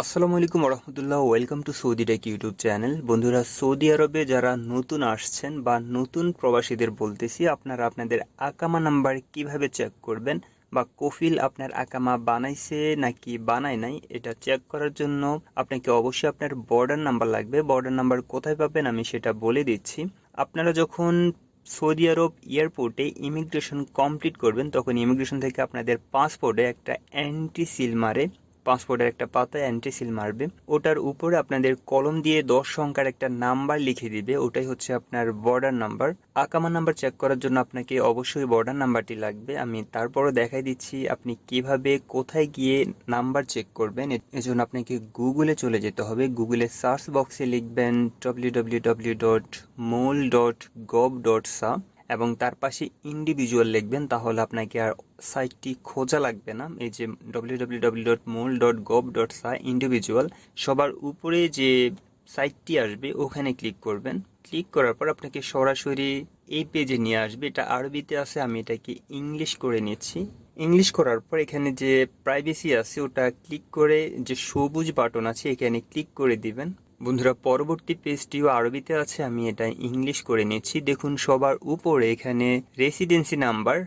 আসসালামু আলাইকুম রহমতুল্লাহ welcome to Saudi tech YouTube channel. বন্ধুরা, সৌদি আরবে যারা নতুন আসছেন বা নতুন প্রবাসীদের বলতেছি, আপনারা আপনাদের আকামা নাম্বার কীভাবে চেক করবেন বা কফিল আপনার আকামা বানাইছে নাকি বানায় নাই, এটা চেক করার জন্য আপনাকে অবশ্যই আপনার বর্ডার নাম্বার লাগবে। বর্ডার নাম্বার কোথায় পাবেন আমি সেটা বলে দিচ্ছি। আপনারা যখন সৌদি আরব এয়ারপোর্টে ইমিগ্রেশন কমপ্লিট করবেন, তখন ইমিগ্রেশন থেকে আপনাদের পাসপোর্টে একটা অ্যান্টি সিল মারে। পাসপোর্টের একটা পাতায় অ্যান্টি সিল মারবে। ওটার উপরে আপনাদের কলম দিয়ে দশ সংখ্যার একটা নাম্বার লিখে দিবে। ওটাই হচ্ছে আপনার বর্ডার নাম্বার আকামা নাম্বার চেক করার জন্য আপনাকে অবশ্যই বর্ডার নাম্বারটি লাগবে। আমি তারপরও দেখাই দিচ্ছি আপনি কীভাবে কোথায় গিয়ে নাম্বার চেক করবেন। এজন্য আপনাকে গুগলে চলে যেতে হবে। গুগলে সার্চ বক্সে লিখবেন W W W dot mol dot gov dot sa এবং তার পাশে ইন্ডিভিজুয়াল লিখবেন, তাহলে আপনাকে আর সাইটটি খোঁজা লাগবে না। এই যে W W W dot mol dot dot sa individual সবার উপরে যে সাইটটি আসবে, ওখানে ক্লিক করবেন। ক্লিক করার পর আপনাকে সরাসরি এই পেজে নিয়ে আসবে। এটা আরবিতে আছে, আমি এটাকে ইংলিশ করে নিচ্ছি। ইংলিশ করার পর এখানে যে প্রাইভেসি আছে, ওটা ক্লিক করে যে সবুজ বাটন আছে, এখানে ক্লিক করে দিবেন। বন্ধুরা, পরবর্তী পেজটিও আরবিতে আছে, আমি এটা ইংলিশ করে নিচ্ছি। দেখুন, সবার উপরে এখানে রেসিডেন্সি নাম্বার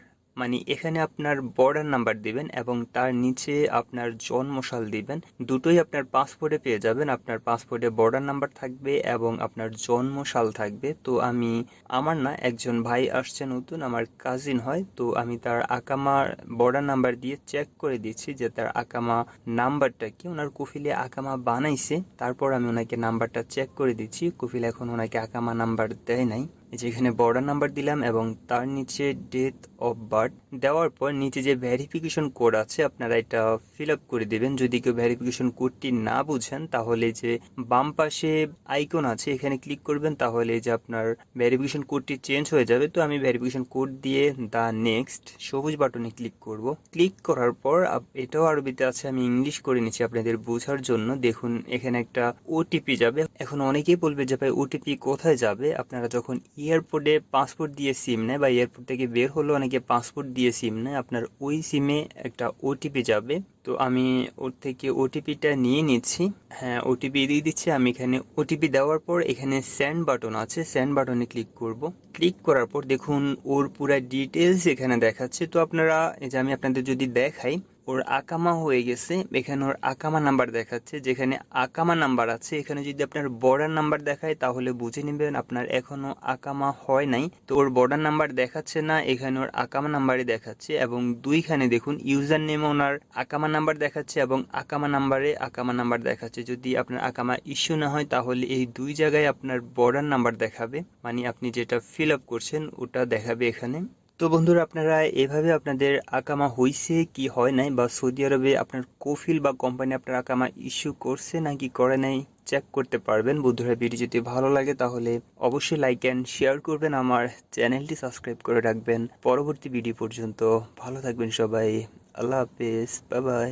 মানে এখানে আপনার বর্ডার নাম্বার দিবেন এবং তার নিচে আপনার জন্মসাল দিবেন। দুটোই আপনার পাসপোর্টে পেয়ে যাবেন। আপনার পাসপোর্টে বর্ডার নাম্বার থাকবে এবং আপনার জন্মসাল থাকবে। তো আমি, আমার না, একজন ভাই আসছে নতুন, আমার কাজিন হয়। তো আমি তার আকামার বর্ডার নাম্বার দিয়ে চেক করে দিচ্ছি যে তার আকামা নাম্বারটা কি। ওনার কুফিলে আকামা বানাইছে। তারপর আমি ওনাকে নাম্বারটা চেক করে দিচ্ছি। কুফিল এখন ওনাকে আকামা নাম্বার দেয় নাই। যেখানে বর্ডার নাম্বার দিলাম এবং তার নিচে ডেট অফ বার্থ দেওয়ার পর নিচে যে ভেরিফিকেশন কোড আছে, আপনারা এটা ফিল আপ করে দেবেন। যদি কেউ ভেরিফিকেশন কোডটি না বুঝেন, তাহলে যে বাম পাশে আইকন আছে, এখানে ক্লিক করবেন, তাহলে যে আপনার ভেরিফিকেশন কোডটি চেঞ্জ হয়ে যাবে। তো আমি ভেরিফিকেশন কোড দিয়ে দ্য নেক্সট সবুজ বাটনে ক্লিক করব। ক্লিক করার পর এটাও আরবিতে আছে, আমি ইংলিশ করে নিচ্ছি আপনাদের বোঝার জন্য। দেখুন, এখানে একটা ওটিপি যাবে। এখন অনেকেই বলবে যে, ভাই ওটিপি কোথায় যাবে? আপনারা যখন এয়ারপোর্টে পাসপোর্ট দিয়ে সিম নেয় বা এয়ারপোর্ট থেকে বের হলো অনেকে পাসপোর্ট দিয়ে সিম নেয় আপনার ওই সিমে একটা ওটিপি যাবে। তো আমি ওর থেকে ওটিপিটা নিয়ে নিচ্ছি। হ্যাঁ ওটিপি দিয়ে দিচ্ছি। আমি এখানে ওটিপি দেওয়ার পর এখানে স্যান্ড বাটন আছে। স্যান্ড বাটনে ক্লিক করব। ক্লিক করার পর দেখুন, ওর পুরো ডিটেলস এখানে দেখাচ্ছে। তো আপনারা, এই যে আমি আপনাদের যদি দেখাই ওর আকামা হয়ে গেছে, এখানে ওর আকামা নাম্বার দেখাচ্ছে, যেখানে আকামা নাম্বার আছে, এখানে যদি আপনার বর্ডার নাম্বার দেখায়, তাহলে বুঝে নেবেন আপনার এখনও আকামা হয় নাই। তো ওর বর্ডার নাম্বার দেখাচ্ছে না, এখানে ওর আকামা নাম্বারই দেখাচ্ছে, এবং দুইখানে দেখুন, ইউজার নেমে ওনার আকামা নাম্বার দেখাচ্ছে এবং আকামা নাম্বারে আকামা নাম্বার দেখাচ্ছে। যদি আপনার আকামা ইস্যু না হয়, তাহলে এই দুই জায়গায় আপনার বর্ডার নাম্বার দেখাবে মানে আপনি যেটা ফিল আপ করছেন, ওটা দেখাবে এখানে। তো বন্ধুরা, আপনারা এভাবে আপনাদের আকামা হইছে কি হয় নাই? বা সৌদি আরবে আপনার কফিল বা কোম্পানি আপনার আকামা ইস্যু করছে নাকি করে নাই? চেক করতে পারবেন। বন্ধুরা ভিডিও যদি ভালো লাগে তাহলে অবশ্যই লাইক অ্যান্ড শেয়ার করবেন। আমার চ্যানেলটি সাবস্ক্রাইব করে রাখবেন। পরবর্তী ভিডিও পর্যন্ত ভালো থাকবেন সবাই। আল্লাহ হাফেজ। বাই